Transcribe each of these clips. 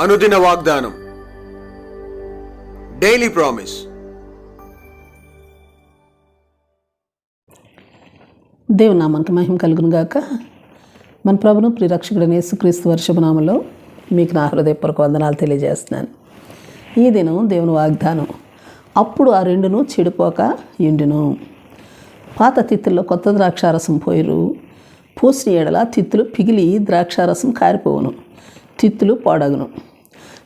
అనుదిన వాగ్దానం. Daily promise దేవునామానికి మహిమ కలుగును గాక. మన ప్రభును ప్రిరక్షకుడైన యేసుక్రీస్తు వర్షభనామంలో మీకు నా హృదయపూర్వక వందనాలు తెలియజేస్తున్నాను. ఈ దినం దేవుని వాగ్దానం అప్పుడు ఆ రెండును చెడిపోక ఎండును. పాత తిత్తుల్లో కొత్త ద్రాక్షారసం పోయిరు పోసిన ఏడల తిత్తులు పిగిలి ద్రాక్షారసం కారిపోవును. తిత్తులు పాడగును.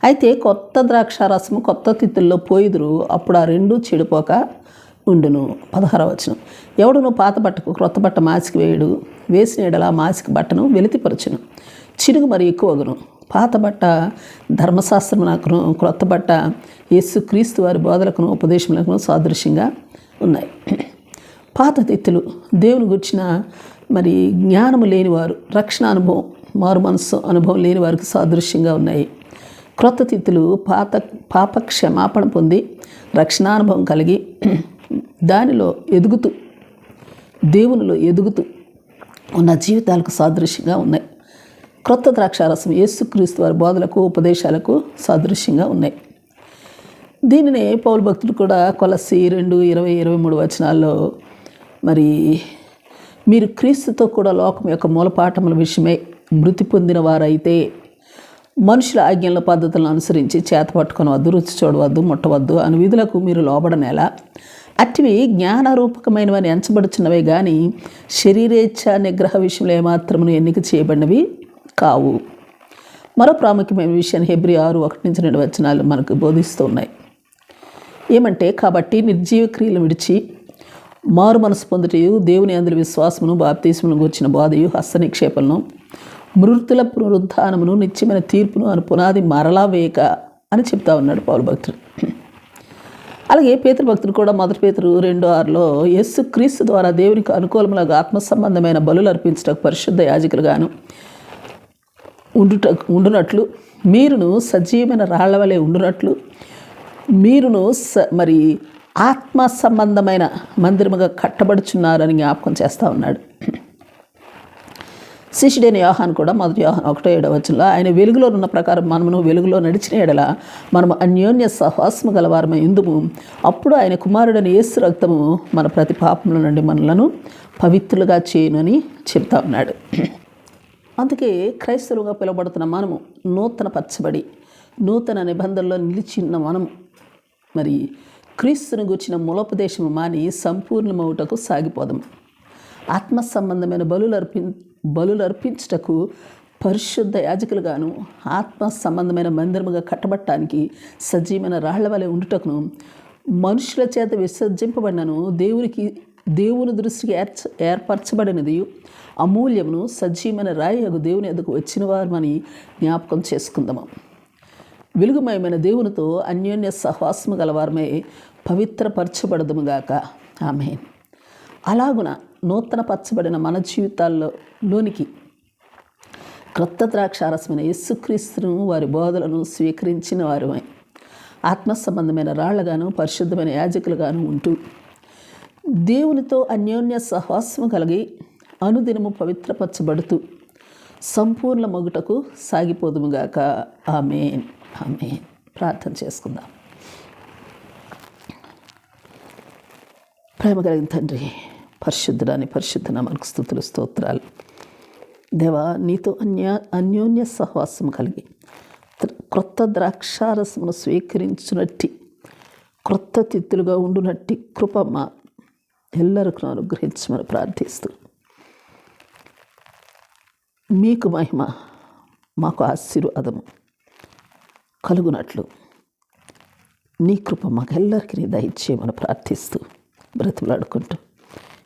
అయితే కొత్త ద్రాక్ష రసము కొత్త తిత్తుల్లో పోయిదురు అప్పుడు ఆ రెండు చెడిపోక ఉండును. పదహార వచనం. ఎవడును పాత బట్టకు క్రొత్త బట్ట మాసికి వేయుడు వేసిన ఎడలా మాసిక బట్టను వెలితిపరచును. చిరుగు మరి ఎక్కువగును. పాత బట్ట ధర్మశాస్త్రమునకును క్రొత్త బట్ట యేసు క్రీస్తు వారి బోధలకును ఉపదేశములకును సాదృశ్యంగా ఉన్నాయి. పాత తిత్తులు దేవుని గుర్చిన మరి జ్ఞానము లేనివారు రక్షణ అనుభవం మారు మనస్సు అనుభవం లేని వారికి సాదృశ్యంగా ఉన్నాయి. క్రొత్త తిత్తులు పాత పాప క్షమాపణ పొంది రక్షణానుభవం కలిగి దానిలో ఎదుగుతూ దేవునిలో ఎదుగుతూ ఉన్న జీవితాలకు సాదృశ్యంగా ఉన్నాయి. క్రొత్త ద్రాక్షారసం యేసుక్రీస్తు వారి బోధలకు ఉపదేశాలకు సాదృశ్యంగా ఉన్నాయి. దీనినే పౌరు భక్తులు కూడా కొలసి రెండు ఇరవై ఇరవై మూడు వచనాల్లో మరి మీరు క్రీస్తుతో కూడా లోకం యొక్క మూలపాఠముల విషయమై మృతి పొందిన వారైతే మనుషుల ఆజ్ఞల పద్ధతులను అనుసరించి చేత పట్టుకొనవద్దు రుచి చూడవద్దు ముట్టవద్దు అని విధులకు మీరు లోబడనేలా. అట్టివి జ్ఞానరూపకమైనవని ఎంచబడుచున్నవే కానీ శరీరేచ్ఛ నిగ్రహ విషయంలో ఏమాత్రమును ఎన్నిక చేయబడినవి కావు. మరో ప్రాముఖ్యమైన విషయాన్ని హెబ్రి ఆరు ఒకటి నుంచి రెండు వచనాలు మనకు బోధిస్తూ ఉన్నాయి ఏమంటే కాబట్టి నిర్జీవ క్రియలు విడిచి మారు మనసు పొందుటయు దేవుని అందరి విశ్వాసమును బాప్తీసమును గుర్చిన బాధయు హస్త నిక్షేపలను మృతుల పునరుద్ధానమును నిత్యమైన తీర్పును అని పునాది మరలా వేయక అని చెప్తా ఉన్నాడు పౌరు భక్తుడు. అలాగే పేతృ భక్తులు కూడా మొదటి పేతురు రెండో ఆరులో యస్సు క్రీస్తు ద్వారా దేవునికి అనుకూలములకు ఆత్మ సంబంధమైన బలులు అర్పించటకు పరిశుద్ధ యాజకులుగాను ఉండుట ఉండునట్లు మీరును సజీవమైన రాళ్ళ వలె ఉండునట్లు మీరును స మరి ఆత్మ సంబంధమైన మందిరముగా కట్టబడుచున్నారని జ్ఞాపకం చేస్తూ ఉన్నాడు. శిష్యుడైన యోహాన్ కూడా మొదటి యోహాన్ ఒకటో ఏడవ వచనంలో ఆయన వెలుగులో ఉన్న ప్రకారం మనమును వెలుగులో నడిచిన ఎడల మనము అన్యోన్య సహవాసము గలవారమై ఇందుము అప్పుడు ఆయన కుమారుడని యేసు రక్తము మన ప్రతి పాపముల నుండి మనలను పవిత్రులుగా చేయను చెప్తా ఉన్నాడు. అందుకే క్రైస్తవులుగా పిలువబడుతున్న మనము నూతన పచ్చబడి నూతన నిబంధనలో నిలిచిన మనము. మరి క్రీస్తుని గుర్చిన మూలోపదేశము మాని సంపూర్ణమవుటకు సాగిపోదాము. ఆత్మ సంబంధమైన బలులు అర్పి బలులు అర్పించుటకు పరిశుద్ధ యాజకులుగాను ఆత్మ సంబంధమైన మందిరముగా కట్టబట్టడానికి సజీవమైన రాళ్ళ వలె ఉండుటకును మనుషుల చేత విసర్జింపబడినను దేవునికి దేవుని దృష్టికి ఏర్చ ఏర్పరచబడినది అమూల్యమును సజీవమైన రాయగు దేవుని ఎదుకు వచ్చిన వారమని జ్ఞాపకం చేసుకుందాము. వెలుగుమయమైన దేవునితో అన్యోన్య సహవాసము పవిత్రపరచబడదుము పవిత్రపరచబడదుముగాక ఆమె అలాగున నూతన పచ్చబడిన మన జీవితాల్లో లోనికి క్రొత్త ద్రాక్షారసమైన యేసుక్రీస్తును వారి బోధలను స్వీకరించిన వారమై ఆత్మ సంబంధమైన రాళ్ళగాను పరిశుద్ధమైన యాజకులుగాను ఉంటూ దేవునితో అన్యోన్య సహవాసము కలిగి అనుదినము పవిత్రపరచబడుతూ సంపూర్ణ మొగుటకు సాగిపోదుముగాక ఆమెన్. ఆమెన్. ప్రార్థన చేసుకుందాం. ప్రేమ కలిగిన తండ్రి పరిశుద్ధుడాని పరిశుద్ధన మనకు స్థుతులు స్తోత్రాలు. దేవా నీతో అన్య అన్యోన్య సహవాసం కలిగి క్రొత్త ద్రాక్షారసమును స్వీకరించినట్టి క్రొత్త తిత్తులుగా ఉండునట్టి కృప మా ఎల్లరికూ అనుగ్రహించమని ప్రార్థిస్తూ. మీకు మహిమ మాకు ఆశీర్వాదము కలుగునట్లు నీ కృప మాకెల్లరికి దయచేయమని ప్రార్థిస్తూ బ్రతిలాడుకుంటూ